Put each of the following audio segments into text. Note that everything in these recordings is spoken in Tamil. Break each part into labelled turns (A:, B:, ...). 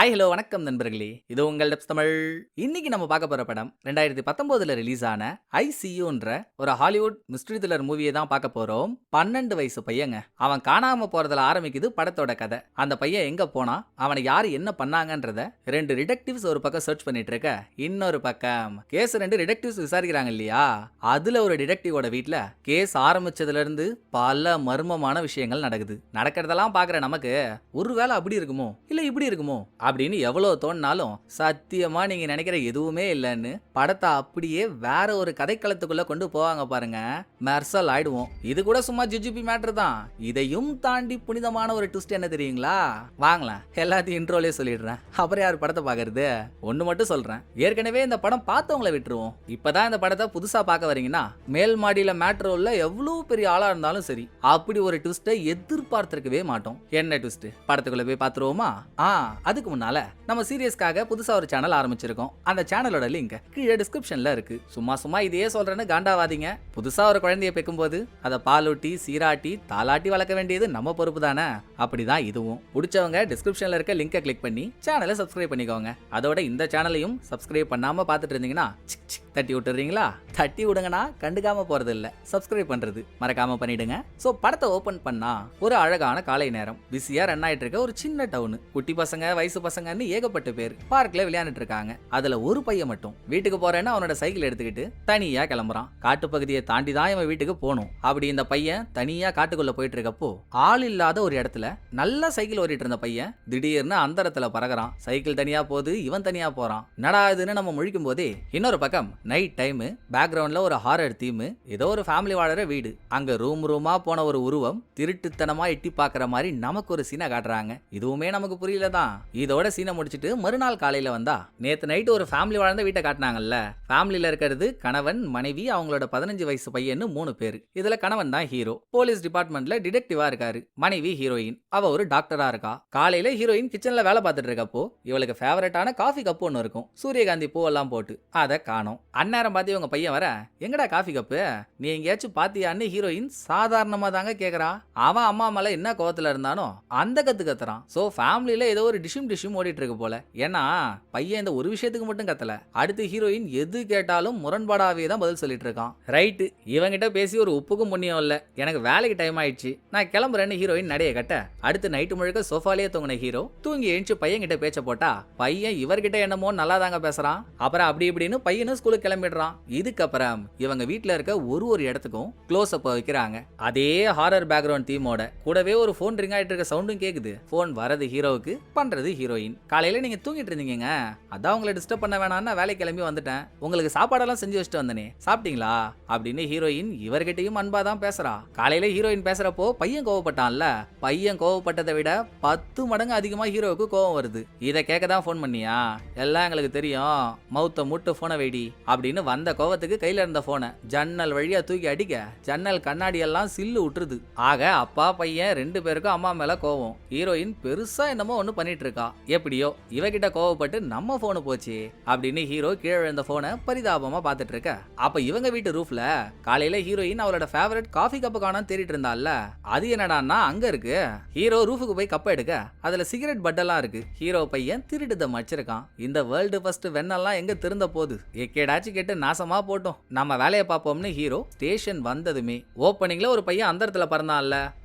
A: ஹாய் ஹலோ வணக்கம் நண்பர்களே. இது உங்கள் டெப்ஸ் தமிழ். இன்னைக்கு நம்ம பார்க்க போற படம் ரெண்டாயிரத்தி பத்தொன்பதுல ரிலீஸ் ஆன ஐசியூன்ற ஒரு ஹாலிவுட் மிஸ்ட்ரி த்ரில்லர் மூவியை தான் பார்க்க போறோம். பன்னெண்டு வயசு பையங்க. அவன் காணாம போறதுல ஆரம்பிக்குது படத்தோட கதை. அந்த பையன் எங்க போனா அவனை யாரு என்ன பண்ணாங்கன்றத ரெண்டு டிடெக்டிவ்ஸ் ஒரு பக்கம் சர்ச் பண்ணிட்டு இருக்க. இன்னொரு பக்கம் கேஸ் ரெண்டு டிடெக்டிவ்ஸ் விசாரிக்கிறாங்க இல்லையா? அதுல ஒரு டிடெக்டிவோட வீட்டில் கேஸ் ஆரம்பிச்சதுல இருந்து பல மர்மமான விஷயங்கள் நடக்குது. நடக்கிறதெல்லாம் பாக்குற நமக்கு ஒருவேளை அப்படி இருக்குமோ? இல்ல இப்படி இருக்குமோ? அப்படின்னு எவ்வளோ தோணினாலும் சத்தியமாக நீங்கள் நினைக்கிற எதுவுமே இல்லைன்னு படத்தை அப்படியே வேற ஒரு கதைக்களத்துக்குள்ளே கொண்டு போவாங்க பாருங்க. மெர்சல் ஆயிடுவோம். இது கூட சும்மா ஜிஜிபி மேட்ரு தான். இதையும் தாண்டி புனிதமான ஒரு ட்விஸ்ட் என்ன தெரியுங்களா? வாங்கலாம் எல்லாத்தையும் இன்ட்ரோலே சொல்லிடுறேன். அப்புறம் யார் படத்தை பார்க்கறது? ஒன்று மட்டும் சொல்கிறேன் ஏற்கனவே இந்த படம் பார்த்தவங்கள விட்டுருவோம். இப்பதான் இந்த படத்தை புதுசாக பார்க்க வரீங்கன்னா மேல் மாடியில் மேட்ரோல எவ்வளோ பெரிய ஆளாக இருந்தாலும் சரி அப்படி ஒரு ட்விஸ்ட்டை எதிர்பார்த்துருக்கவே மாட்டோம். என்ன ட்விஸ்ட்டு? படத்துக்குள்ளே போய் பார்த்துருவோமா? ஆ அதுக்கு முன்னால நம்ம சீரியஸ்க்காக புதுசாக ஒரு சேனல் ஆரம்பிச்சிருக்கோம். அந்த சேனலோட லிங்க் கீழே டிஸ்கிரிப்ஷனில் இருக்கு. சும்மா சும்மா இதையே சொல்றேன்னு காண்டாவாதீங்க. புதுசாக ஒரு குழந்தைய பெக்கும்போது அதை பாலூட்டி சீராட்டி தாலாட்டி வளர்க்க வேண்டியது நம்ம பொறுப்பு தானே? அப்படிதான் இதுவும். பிடிச்சவங்க டிஸ்கிரிப்ஷனில் இருக்க லிங்கை கிளிக் பண்ணி சேனலை சப்ஸ்கிரைப் பண்ணிக்கோங்க. அதோட இந்த சேனலையும் சப்ஸ்கிரைப் பண்ணாமல் பார்த்துட்டு இருந்தீங்கன்னா தட்டி விட்டுறீங்களா? தட்டி விடுங்கண்ணா கண்டுக்காம போறது இல்ல சப்ஸ்கிரைப் பண்றது மறக்காம பண்ணிடுங்க. சோ படத்தை ஓபன் பண்ணா ஒரு அழகான காலை நேரம். பிஸியா ரன் ஆயிட்டு இருக்க ஒரு சின்ன டவுன் குட்டி பசங்க வயசு பசங்கன்னு ஏகப்பட்ட பேர் பார்க்ல விளையாண்டுட்டு இருக்காங்க. அதுல ஒரு பையன் மட்டும். வீட்டுக்கு போறேன்னு அவனோட சைக்கிள் எடுத்துக்கிட்டு தனியா கிளம்புறான். காட்டு பகுதியை தாண்டி தான் இவன் வீட்டுக்கு போகணும். அப்படி இந்த பையன் தனியா காட்டுக்குள்ள போயிட்டு இருக்கப்போ ஆள் இல்லாத ஒரு இடத்துல நல்லா சைக்கிள் ஓடிட்டு இருந்த பையன் திடீர்னு அந்தரத்துல பறகுறான். சைக்கிள் தனியா போகுது இவன் தனியா போறான். என்னடா இதுன்னு நம்ம முழிக்கும் போதே இன்னொரு பக்கம் நைட் டைமு பேக்ரவுண்டில் ஒரு ஹாரர் தீம் ஏதோ ஒரு ஃபேமிலி வாழற வீடு. அங்கே ரூம் ரூமாக போன ஒரு உருவம் திருட்டுத்தனமாக எட்டி பார்க்குற மாதிரி நமக்கு ஒரு சீனை காட்டுறாங்க. இதுவுமே நமக்கு புரியல தான். இதோட சீனை முடிச்சிட்டு மறுநாள் காலையில் வந்தா நேற்று நைட்டு ஒரு ஃபேமிலி வாழ்ந்த வீட்டை காட்டினாங்கல்ல. ஃபேமிலியில் இருக்கிறது கணவன் மனைவி அவங்களோட பதினஞ்சு வயசு பையன்னு மூணு பேர். இதில் கணவன் தான் ஹீரோ போலீஸ் டிபார்ட்மெண்ட்டில் டிடெக்டிவாக இருக்காரு. மனைவி ஹீரோயின் அவள் ஒரு டாக்டராக இருக்கா. காலையில் ஹீரோயின் கிச்சனில் வேலை பார்த்துட்டு இருக்கப்போ இவளுக்கு ஃபேவரட்டான காஃபி கப் ஒன்று இருக்கும். சூரியகாந்தி பூவெல்லாம் போட்டு அதை காணும். அந்நேரம் பார்த்து இவங்க பையன் வர எங்கடா காஃபி கப்பு நீ எங்கேயாச்சும் பாத்தியான்னு ஹீரோயின் சாதாரணமாக தாங்க கேட்குறா அவன் அம்மா மேல என்ன கோவத்தில் இருந்தானோ அந்த கத்து கத்துறான். ஸோ ஃபேமிலியில ஏதோ ஒரு டிஷும் டிஷும் ஓடிட்டு இருக்கு போல. ஏன்னா பையன் இந்த ஒரு விஷயத்துக்கு மட்டும் கத்தல. அடுத்து ஹீரோயின் எது கேட்டாலும் முரண்பாடாவே தான் பதில் சொல்லிட்டு இருக்கான் ரைட்டு இவங்கிட்ட பேசி ஒரு உப்புக்கும் புண்ணியம் இல்லை. எனக்கு வேலைக்கு டைம் ஆயிடுச்சு. நான் கிளம்புறேன்னு ஹீரோயின் நடைய கட்ட அடுத்து நைட்டு முழுக்க சோஃபாலேயே தூங்கின ஹீரோ தூங்கி எழுந்து பையன் கிட்ட பேச்ச போட்டா பையன் இவர்கிட்ட என்னமோ நல்லா தாங்க பேசுறான். அப்புறம் அப்படி இப்படின்னு பையனும் ஸ்கூலுக்கு கிளம்பிடுறான். இதுக்கப்புறம் இவங்க வீட்டில் இருக்க ஒரு ஒரு இடத்துக்கும் க்ளோஸ் அப் வைக்கிறாங்க. அதே ஹாரர் பேக்ரவுண்ட் தீமோட கூடவே ஒரு ஃபோன் ரிங் ஆயிட்டு இருக்க சவுண்டும் கேக்குது. ஃபோன் வரது ஹீரோவுக்கு பண்றது ஹீரோயின் காலையில நீங்க தூங்கிட்டு இருந்தீங்க அதான் உங்களை டிஸ்டர்ப் பண்ண வேணாம்னு வேலை கிளம்பி வந்துட்டேன். உங்களுக்கு சாப்பாடெல்லாம் செஞ்சு வச்சுட்டு வந்தனே. சாப்பிட்டீங்களா? அப்படின்னு ஹீரோயின் இவர்கிட்டயும் அன்பா தான் பேசுறா. காலையில ஹீரோயின் பேசுறப்போ பையன் கோவப்பட்டான்ல. பையன் கோவப்பட்டதை விட பத்து மடங்கு அதிகமா ஹீரோவுக்கு கோவம் வருது. இதை கேட்க தான் ஃபோன் பண்ணியா? எல்லாம் எங்களுக்கு தெரியும். மௌத்த முட்டு ஃபோனை வெடி. அப்படின்னு வந்த கோவத்துக்கு கையில் இருந்த ஃபோனை ஜன்னல் வழியாக தூக்கி அடிக்க ஜன்னல் கண்ணாடியெல்லாம் சில்லு விட்டுருது ஆக அப்பா பையன் ரெண்டு பேருக்கும் அம்மா மேலே கோவம். ஹீரோயின் பெருசாக என்னமோ ஒன்று பண்ணிட்டு இருக்கா. எப்படியோ இவகிட்ட கோவப்பட்டு நம்ம ஃபோனு போச்சு அப்படின்னு ஹீரோ கீழே விழுந்த ஃபோனை பரிதாபமாக பார்த்துட்டு இருக்க. அப்போ இவங்க வீட்டு ரூஃப்ல காலையில் ஹீரோயின் அவளோட ஃபேவரட் காஃபி கப்பு காணோம் தேடிட்டு இருந்தால அது என்னடான்னா அங்கே இருக்கு. ஹீரோ ரூஃபுக்கு போய் கப்பை எடுக்க அதில் சிகரெட் பட்டெல்லாம் இருக்கு. ஹீரோ பையன் திருடுதம் வச்சிருக்கான் இந்த வேர்ல்டு ஃபர்ஸ்ட் வெண்ணெல்லாம் எங்கே திருந்த போகுது? எக்கேடாச்சும் கேட்டு நாசமாக போட்டோம். நம்ம வேலையை பார்ப்போம்னு ஹீரோ ஸ்டேஷன் வந்ததுமே ஓப்பனிங்கில் ஒரு பையன் அந்த இடத்துல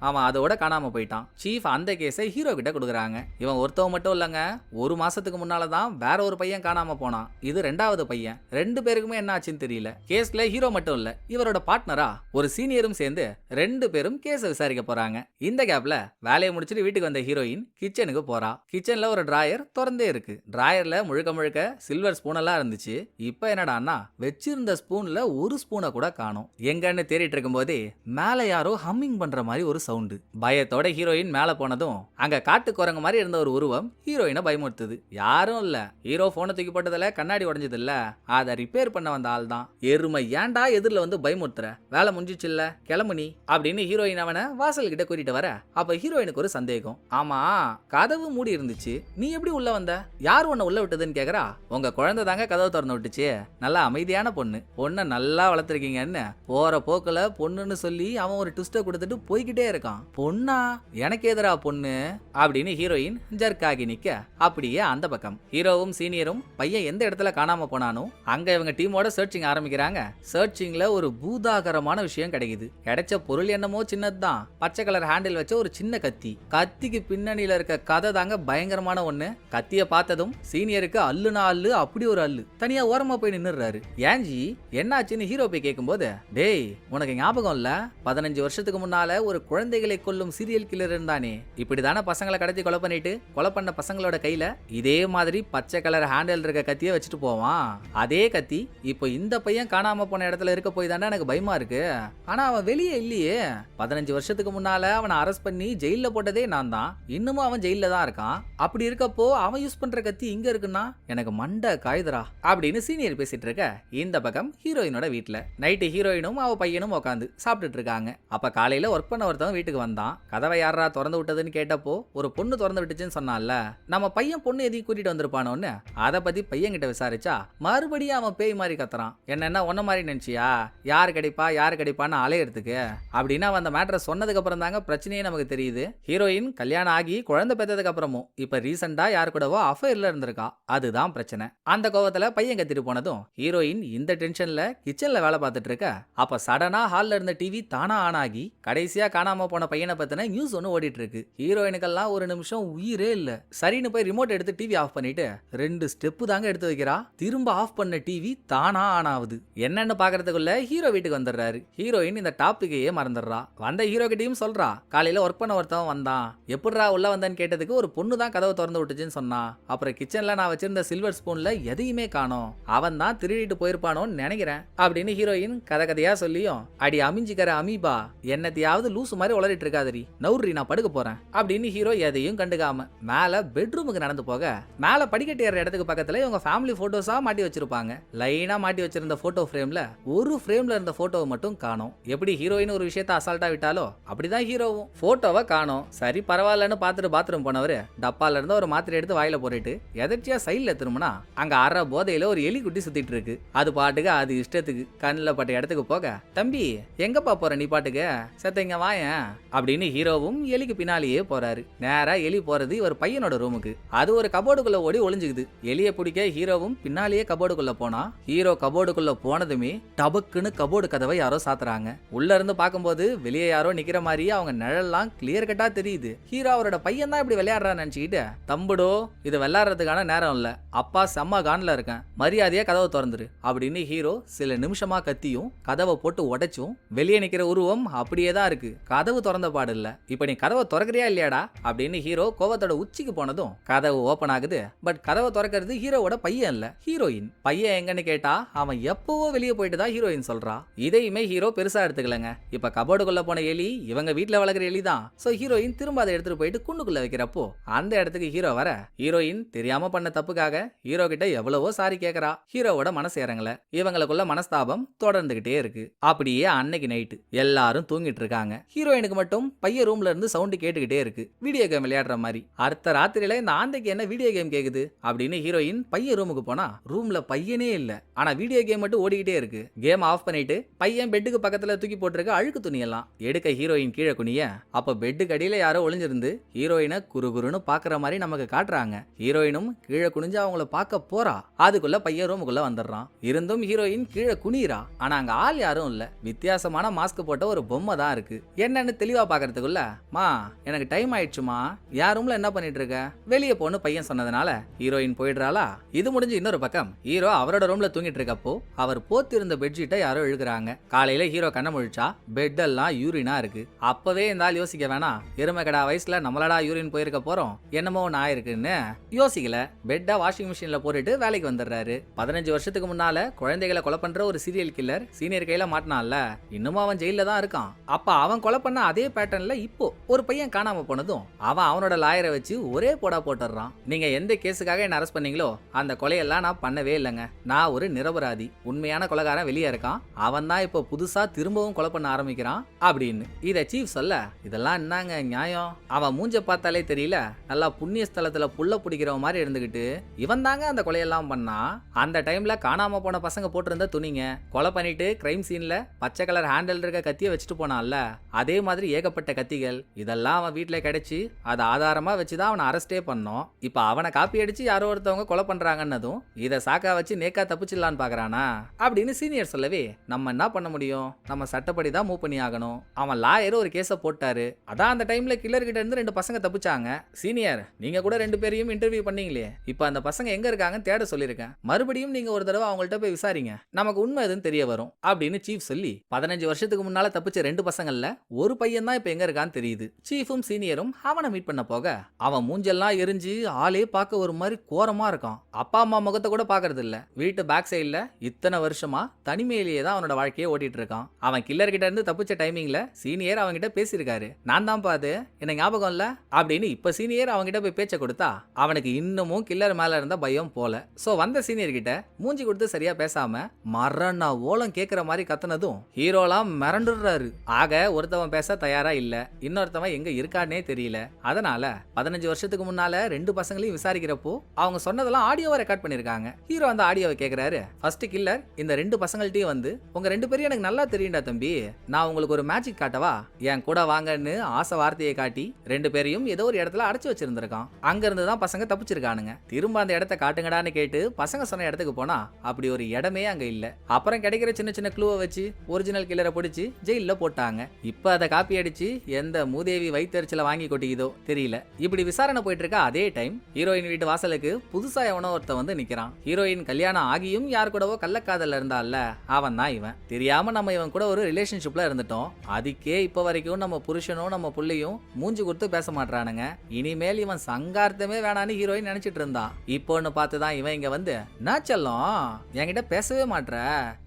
A: அவன் அதோட காணாமல் போயிட்டான். சீஃப் அந்த கேஸை ஹீரோ கிட்ட கொடுக்குறாங்க. இவன் ஒருத்தவன் மட்டும் இல்லைங்க. ஒரு மாசத்துக்கு முன்னால தான் வேற ஒரு பையன் காணாமல் போனான். இது ரெண்டாவது பையன். ரெண்டு பேருக்குமே என்ன ஆச்சுன்னு தெரியல. கேஸ்ல ஹீரோ மட்டும் இல்லை இவரோட பார்ட்னரா ஒரு சீனியரும் சேர்ந்து ரெண்டு பேரும் கேஸை விசாரிக்க போறாங்க. இந்த கேப்ல வேலையை முடிச்சுட்டு வீட்டுக்கு வந்த ஹீரோயின் கிச்சனுக்கு போறா. கிச்சன்ல ஒரு டிராயர் திறந்தே இருக்கு. டிராயர்ல முழுக்க முழுக்க சில்வர் ஸ்பூனெல்லாம் இருந்துச்சு. இப்போ என்னடா பார்த்தான்னா வச்சிருந்த ஸ்பூன்ல ஒரு ஸ்பூனை கூட காணோம். எங்கன்னு தேடிட்டு இருக்கும்போதே மேல யாரோ ஹம்மிங் பண்ற மாதிரி ஒரு சவுண்டு. பயத்தோட ஹீரோயின் மேல போனதும் அங்க காட்டு குரங்கு மாதிரி இருந்த ஒரு உருவம் ஹீரோயினை பயமுறுத்துது. யாரும் இல்ல. ஹீரோ ஃபோனை தூக்கி போட்டதில் கண்ணாடி உடஞ்சது இல்லை அதை ரிப்பேர் பண்ண வந்த ஆள் தான். எருமை ஏன்டா எதிரில் வந்து பயமுறுத்துற? வேலை முடிஞ்சிச்சு கிளம்புனி கிளம்பு நீ. அப்படின்னு ஹீரோயின் அவனை வாசல் கிட்ட கூட்டிட்டு வர அப்ப ஹீரோயினுக்கு ஒரு சந்தேகம். ஆமா கதவு மூடி இருந்துச்சு. நீ எப்படி உள்ள வந்த? யார் உன்னை உள்ள விட்டதுன்னு கேக்குறா? உங்க குழந்தை தாங்க கதவு திறந்து விட்டுச்சு. நல்லா நல்லா அமைதியான பொண்ணு. பொண்ணை நல்லா வளர்த்துருக்கீங்கன்னு போற போக்குல பொண்ணுன்னு சொல்லி அவன் ஒரு ட்விஸ்ட்டை கொடுத்துட்டு போய்கிட்டே இருக்கான். பொண்ணா? எனக்கு எதிரா பொண்ணு? அப்படின்னு ஹீரோயின் ஜர்க்காகி நிக்க. அப்படியே அந்த பக்கம். ஹீரோவும் சீனியரும் பையன் எந்த இடத்துல காணாம போனானோ அங்க இவங்க டீமோட சர்ச்சிங் ஆரம்பிக்கிறாங்க. சர்ச்சிங்ல ஒரு பூதாகரமான விஷயம் கிடைக்குது. கிடைச்ச பொருள் என்னமோ சின்னதுதான். பச்சை கலர் ஹேண்டில் வச்ச ஒரு சின்ன கத்தி. கத்திக்கு பின்னணியில இருக்க கதை தாங்க பயங்கரமான ஒண்ணு. கத்திய பார்த்ததும் சீனியருக்கு அல்லுனா அல்லு அப்படி ஒரு அல்லு. தனியா ஓரமா போய் நின்னுறாரு ஏன்ஜி என்னாச்சுன்னு ஹீரோ போய் கேட்கும்போது டேய் உனக்கு ஞாபகம் இல்ல? பதினஞ்சு வருஷத்துக்கு முன்னால ஒரு குழந்தைகளை கொல்லும் சீரியல் கில்லர் இருந்தானே. இப்படிதானே பசங்களை கடத்தி கொலை பண்ணிட்டு கொலை பண்ண பசங்களோட கையில இதே மாதிரி பச்சை கலர் ஹேண்டில் இருக்க கத்தியை வச்சுட்டு போவான். அதே கத்தி இப்போ இந்த பையன் காணாம போன இடத்துல இருக்க போய் தானே எனக்கு பயமா இருக்கு. ஆனா அவன் வெளியே இல்லையே. பதினஞ்சு வருஷத்துக்கு முன்னால அவனை அரெஸ்ட் பண்ணி ஜெயில போட்டதே நான் தான். இன்னமும் அவன் ஜெயில தான் இருக்கான். அப்படி இருக்கப்போ அவன் யூஸ் பண்ற கத்தி இங்க இருக்குன்னா எனக்கு மண்டை காய்தரா அப்படின்னு சீனியர் பேசிட்டு இருக்க இந்த பக்கம் ஹீரோயினோட வீட்டில் நைட்டு ஹீரோயினும் அவ பையனும் உட்காந்து சாப்பிட்டுட்டு இருக்காங்க. அப்ப காலையில ஒர்க் பண்ண ஒருத்தவன் வீட்டுக்கு வந்தான். கதவை யாரா திறந்து விட்டதுன்னு கேட்டப்போ ஒரு பொண்ணு திறந்து விட்டுச்சுன்னு சொன்னான்ல. நம்ம பையன் பொண்ணு எதையும் கூட்டிட்டு வந்திருப்பானோன்னு அதை பற்றி பையன் கிட்ட விசாரிச்சா மறுபடியும் அவன் பேய் மாதிரி கத்துறான். என்னென்ன ஒன்ன மாதிரி நினைச்சியா? யார் கிடைப்பா? யார் கிடைப்பான்னு அலையறதுக்கு அப்படின்னு அவன் அந்த மேட்டரை சொன்னதுக்கு அப்புறம் தாங்க பிரச்சனையே நமக்கு தெரியுது. ஹீரோயின் கல்யாணம் ஆகி குழந்தை பெற்றதுக்கு அப்புறமும் இப்போ ரீசெண்டா யார் கூடவோ அஃபேரில் இருந்திருக்கா. அதுதான் பிரச்சனை. அந்த கோவத்துல பையன் கத்திட்டு போனதும் ஹீரோயின் இந்த டென்ஷன்ல கிச்சன்ல வேலை பார்த்துட்டு இருக்க? அப்ப சடனா ஹால்ல இருந்த டிவி தானா ஆன் ஆகி கடைசியா காணாம போன பையனை பத்தின நியூஸ் ஒன்று ஓடிட்டு இருக்கு. ஹீரோயினுக்கெல்லாம் ஒரு நிமிஷம் உயிரே இல்ல. சரின்னு போய் ரிமோட் எடுத்து டிவி ஆஃப் பண்ணிட்டு ரெண்டு ஸ்டெப்பு தாங்க எடுத்து வைக்கிறா. திரும்ப ஆஃப் பண்ண டிவி தானா ஆன் ஆகுது. என்னன்னு பாக்குறதுக்குள்ள ஹீரோ வீட்டுக்கு வந்துடுறாரு. ஹீரோயின் இந்த டாபிக்கையே மறந்துடுறா. வந்த ஹீரோ கிட்டையும் சொல்றா. காலையில ஒர்க் பண்ண ஒருத்தவன் வந்தான். எப்படிரா உள்ள வந்தேன்னு கேட்டதுக்கு ஒரு பொண்ணு தான் கதவை திறந்து விட்டுச்சுன்னு சொன்னான் அப்புறம் கிச்சன்ல நான் வச்சிருந்த சில்வர் ஸ்பூன்ல எதையுமே காணோம். அவன் தான் திருடிட்டு போயிருப்பானோன்னு நினைக்கிறேன் அப்படின்னு ஹீரோயின் கதை கதையா சொல்லியும் அடி அமிஞ்சிக்கிற அமீபா என்னத்தையாவது லூசு மாதிரி உளறிட்டு இருக்காதடி நவுரி நான் படுக்க போறேன் அப்படின்னு ஹீரோ எதையும் கண்டுக்காம மேல பெட்ரூமுக்கு நடந்து போக மேல படிக்கட்டு ஏற இடத்துக்கு பக்கத்துல இவங்க ஃபேமிலி போட்டோஸா மாட்டி வச்சிருப்பாங்க. லைனா மாட்டி வச்சிருந்த போட்டோ ஃப்ரேம்ல ஒரு ஃப்ரேம்ல இருந்த போட்டோவை மட்டும் காணோம். எப்படி ஹீரோயின் ஒரு விஷயத்த அசால்ட்டா விட்டாலோ அப்படிதான் ஹீரோவும் போட்டோவை காணோம். சரி பரவாயில்லன்னு பார்த்துட்டு பாத்ரூம் போனவர் டப்பால இருந்து ஒரு மாத்திரை எடுத்து வாயில போட்டுட்டு எதர்ச்சியா சைட்ல திரும்பினா அங்க அற போதையில ஒரு எலி குட்டி சுத்திட்டு இருக்கு. அது பாட்டுக்கு அது இஷ்டத்துக்கு. கண்ணில் பட்ட இடத்துக்கு போக தம்பி எங்கப்பா போற நீ பாட்டுக்கு? செத்த வாயன் வாயேன். அப்படின்னு ஹீரோவும் எலிக்கு பின்னாலேயே போறாரு. நேரா எலி போறது இவர் பையனோட ரூமுக்கு அது ஒரு கபோர்டுக்குள்ள ஓடி ஒளிஞ்சுக்குது. எலியை பிடிக்க ஹீரோவும் பின்னாலேயே கபோர்டுக்குள்ள போனா ஹீரோ கபோர்டுக்குள்ள போனதுமே டபக்குன்னு கபோர்டு கதவை யாரோ சாத்துறாங்க. உள்ள இருந்து பார்க்கும்போது வெளியே யாரோ நிக்கிற மாதிரியே அவங்க நிழல்லாம் கிளியர் கட்டா தெரியுது. ஹீரோ அவரோட பையன் தான் இப்படி விளையாடுறான்னு நினைச்சுக்கிட்டு தம்புடோ இது விளையாடுறதுக்கான நேரம் இல்ல. அப்பா செம்ம கான்ல இருக்கேன். மரியாதையா கதவை திறந்துரு அப்படின்னு ஹீரோ சில நிமிஷமா கத்தியும் கதவை போட்டு உடைச்சும் வெளியே நிக்கிற உருவம் அப்படியே தான் இருக்கு. கதவு திறந்த பாடு இல்ல. இப்ப நீ கதவை திறக்கிறியா இல்லையாடா? அப்படின்னு ஹீரோ கோவத்தோட உச்சிக்கு போனதும் கதவு ஓபன் ஆகுது. பட் கதவை திறக்கிறது ஹீரோவோட பையன் இல்ல ஹீரோயின். பையன் எங்கன்னு கேட்டா அவன் எப்பவோ வெளியே போயிட்டு தான் ஹீரோயின் சொல்றா. இதையுமே ஹீரோ பெருசா எடுத்துக்கலங்க. இப்ப கபோர்டுக்குள்ள போன எலி இவங்க வீட்டுல வளர்க்குற எலி தான். சோ ஹீரோயின் திரும்ப அதை எடுத்துட்டு போயிட்டு குண்டுக்குள்ள வைக்கிறப்போ அந்த இடத்துக்கு ஹீரோ வர ஹீரோயின் தெரியாம பண்ண தப்புக்காக ஹீரோ கிட்ட எவ்வளவோ சாரி கேக்குறா. ஹீரோவோட மனசு இறங்கல இவங்களுக்குள்ள மனஸ்தாபம் தொடர்ந்துகிட்டே இருக்கு. அப்படியே அன்னைக்கு நைட்டு எல்லாரும் தூங்கிட்டு இருக்காங்க. ஹீரோயினுக்கு மட்டும் பையன் ரூம்ல இருந்து சவுண்ட் கேட்டுக்கிட்டே இருக்கு. வீடியோ கேம் விளையாடுற மாதிரி. அடுத்த ராத்திரியில இந்த ஆந்தைக்கு என்ன வீடியோ கேம் கேக்குது? அப்படின்னு ஹீரோயின் பையன் ரூமுக்கு போனா ரூம்ல பையனே இல்ல. ஆனா வீடியோ கேம் மட்டும் ஓடிக்கிட்டே இருக்கு. கேம் ஆஃப் பண்ணிட்டு பையன் பெட்டுக்கு பக்கத்துல தூக்கி போட்டிருக்க அழுக்கு துணியெல்லாம் எடுக்க ஹீரோயின் கீழே குனிய அப்ப பெட்டுக்கு அடியில யாரோ ஒளிஞ்சிருந்து ஹீரோயினை குறுகுறுன்னு பாக்குற மாதிரி நமக்கு காட்டுறாங்க. ஹீரோயினும் கீழே குனிஞ்சு அவங்கள பார்க்க போறா. அதுக்குள்ள பையன் ரூமுக்குள்ள வந்துடுறான் இருந்தும் ஹீரோயின் கீழே குனிறா ஆனா அங்க ஆள் யாரும் இல்ல. வித்தியாசமான மாஸ்க் போட்ட ஒரு பொம்மை தான் இருக்கு. என்னன்னு தெளிவா பாக்குறதுக்குள்ள மா எனக்கு டைம் ஆயிடுச்சுமா. யார் ரூம்ல என்ன பண்ணிட்டு இருக்க வெளியே போன்னு பையன் சொன்னதுனால ஹீரோயின் போயிடுறாளா? இது முடிஞ்சு இன்னொரு பக்கம். ஹீரோ அவரோட ரூம்ல தூங்கிட்டு இருக்கப்போ அவர் போத்திருந்த பெட்ஷீட்டை யாரோ இழுக்கிறாங்க. காலையில ஹீரோ கண்ண முழிச்சா பெட் எல்லாம் யூரினா இருக்கு. அப்பவே இந்த ஆள் யோசிக்க வேணாம். எருமை வயசுல நம்மளடா யூரின் போயிருக்க போறோம். என்னமோ நான் இருக்குன்னு யோசிக்கல. பெட்டை வாஷிங் மிஷின்ல போட்டுட்டு வேலைக்கு வந்துடுறாரு. பதினஞ்சு வருஷம் வருஷத்துக்கு முன்னால குழந்தைகளை கொலை பண்ற ஒரு சீரியல் கில்லர் சீனியர் கையில மாட்டினான்ல. இன்னமும் அவன் ஜெயில தான் இருக்கான். அப்ப அவன் கொலை பண்ண அதே பேட்டர்ன்ல இப்போ ஒரு பையன் காணாம போனதும் அவன் அவனோட லாயரை வச்சு ஒரே போடா போட்டுடுறான். நீங்க எந்த கேஸுக்காக என்ன அரெஸ்ட் பண்ணீங்களோ அந்த கொலையெல்லாம் நான் பண்ணவே இல்லைங்க. நான் ஒரு நிரபராதி. உண்மையான கொலைகாரன் வெளியே இருக்கான். அவன் தான் இப்போ புதுசா திரும்பவும் கொலை பண்ண ஆரம்பிக்கிறான் அப்படின்னு. இதை சீஃப் சொல்ல இதெல்லாம் என்னங்க நியாயம்? அவன் மூஞ்ச பார்த்தாலே தெரியல. நல்லா புண்ணிய ஸ்தலத்துல புல்ல பிடிக்கிறவன் மாதிரி இருந்துகிட்டு இவன் தாங்க அந்த கொலையெல்லாம் பண்ணா அந்த டைம்ல காணாமல் போன பசங்க போட்டிருந்த துணிங்க கொலை பண்ணிட்டு கிரைம் சீனில் பச்சை கலர் ஹேண்டில் இருக்க கத்தியை வச்சுட்டு போனான்ல. அதே மாதிரி ஏகப்பட்ட கத்திகள் இதெல்லாம் அவன் வீட்டில் கிடைச்சு அதை ஆதாரமா வச்சுதான் அவனை அரெஸ்டே பண்ணோம். இப்போ அவனை காப்பி அடிச்சு யாரோ ஒருத்தவங்க கொலை பண்றாங்கன்னதும் இதை சாக்கா வச்சு நேக்கா தப்பிச்சிடலான்னு பாக்குறானா? அப்படின்னு சீனியர் சொல்லவே நம்ம என்ன பண்ண முடியும்? நம்ம சட்டப்படி தான் மூவ் பண்ணி ஆகணும். அவன் லாயர் ஒரு கேஸை போட்டாரு. அதான் அந்த டைம்ல கில்லர் கிட்ட இருந்து ரெண்டு பசங்க தப்பிச்சாங்க. சீனியர் நீங்க கூட ரெண்டு பேரையும் இன்டர்வியூ பண்ணீங்களே. இப்போ அந்த பசங்க எங்க இருக்காங்கன்னு தேட சொல்லியிருக்கேன். மறுபடியும் நீங்க ஒரு தடவை அவங்கள்ட்ட போய் விசாரிங்க. நமக்கு உண்மை எதுன்னு தெரிய வரும் அப்படின்னு சீஃப் சொல்லி பதினஞ்சு வருஷத்துக்கு முன்னால தப்பிச்ச ரெண்டு பசங்கள்ல ஒரு பையன் தான் இப்ப எங்க இருக்கான்னு தெரியுது. சீஃபும் சீனியரும் அவனை மீட் பண்ண போக அவன் மூஞ்செல்லாம் எரிஞ்சு ஆளே பார்க்க ஒரு மாதிரி கோரமா இருக்கான். அப்பா அம்மா முகத்தை கூட பாக்குறது இல்ல. வீட்டு பேக் சைட்ல இத்தனை வருஷமா தனிமையிலேயே தான் அவனோட வாழ்க்கையை ஓட்டிட்டு இருக்கான். அவன் கில்லர் கிட்ட இருந்து தப்பிச்ச டைமிங்ல சீனியர் அவன்கிட்ட பேசியிருக்காரு. நான் தான் பாது என்ன ஞாபகம் இல்ல? அப்படின்னு இப்ப சீனியர் அவன்கிட்ட போய் பேச்ச கொடுத்தா அவனுக்கு இன்னமும் கில்லர் மேல இருந்த பயம் போல. சோ வந்த சீனியர் கிட்ட மூஞ்சி கொடுத்து சரியா பேசாம மரண ஓலம் கேட்குற மாதிரி கத்துனதும் ஹீரோலாம் மிரண்டுடுறாரு ஆக ஒருத்தவன் பேச தயாரா இல்ல. இன்னொருத்தவன் எங்க இருக்கானே தெரியல. அதனால பதினஞ்சு வருஷத்துக்கு முன்னால ரெண்டு பசங்களையும் விசாரிக்கிறப்போ அவங்க சொன்னதெல்லாம் ஆடியோவை ரெக்கார்ட் பண்ணிருக்காங்க. ஹீரோ அந்த ஆடியோவை கேட்கிறாரு ஃபர்ஸ்ட் கில்லர் இந்த ரெண்டு பசங்கள்ட்டையும் வந்து உங்க ரெண்டு பேரும் எனக்கு நல்லா தெரியும்டா தம்பி. நான் உங்களுக்கு ஒரு மேஜிக் காட்டவா? என் கூட வாங்கன்னு ஆசை வார்த்தையை காட்டி ரெண்டு பேரையும் ஏதோ ஒரு இடத்துல அடைச்சு வச்சிருந்திருக்கான். அங்க இருந்து தான் பசங்க தப்பிச்சிருக்கானுங்க. திரும்ப அந்த இடத்த காட்டுங்கடான்னு கேட்டு பசங்க சொன்ன இடத்துக்கு போனா அப்படி ஒரு இடமே அங்க இல்ல. அப்புறம் கிடைக்கிற சின்ன சின்ன க்ளூவை வச்சு ஒரிஜினல் கில்லரை பிடிச்சி ஜெயில போட்டாங்க. இப்ப அதை காப்பி அடிச்சு எந்த மூதேவி வைத்தறிச்சல வாங்கி கொட்டிக்குதோ தெரியல. இப்படி விசாரணை போயிட்டு இருக்க அதே டைம் ஹீரோயின் வீட்டு வாசலுக்கு புதுசா எவனோ ஒருத்தன் வந்து நிக்கிறான். ஹீரோயின் கல்யாணம் ஆகியும் யார் கூடவோ கள்ளக்காதல்ல இருந்தால அவன் தான் இவன். தெரியாம நம்ம இவன் கூட ஒரு ரிலேஷன்ஷிப்ல இருந்துட்டோம். அதுக்கே இப்ப வரைக்கும் நம்ம புருஷனும் நம்ம புள்ளையும் மூஞ்சி கொடுத்து பேச மாட்றானுங்க. இனிமேல் இவன் சங்கார்த்தமே வேணான்னு ஹீரோயின் நினைச்சிட்டு இருந்தான். இப்போன்னு பார்த்து தான் இவன் இங்க வந்து நான் செல்லம் என்கிட்ட பேசவே மாட்ற.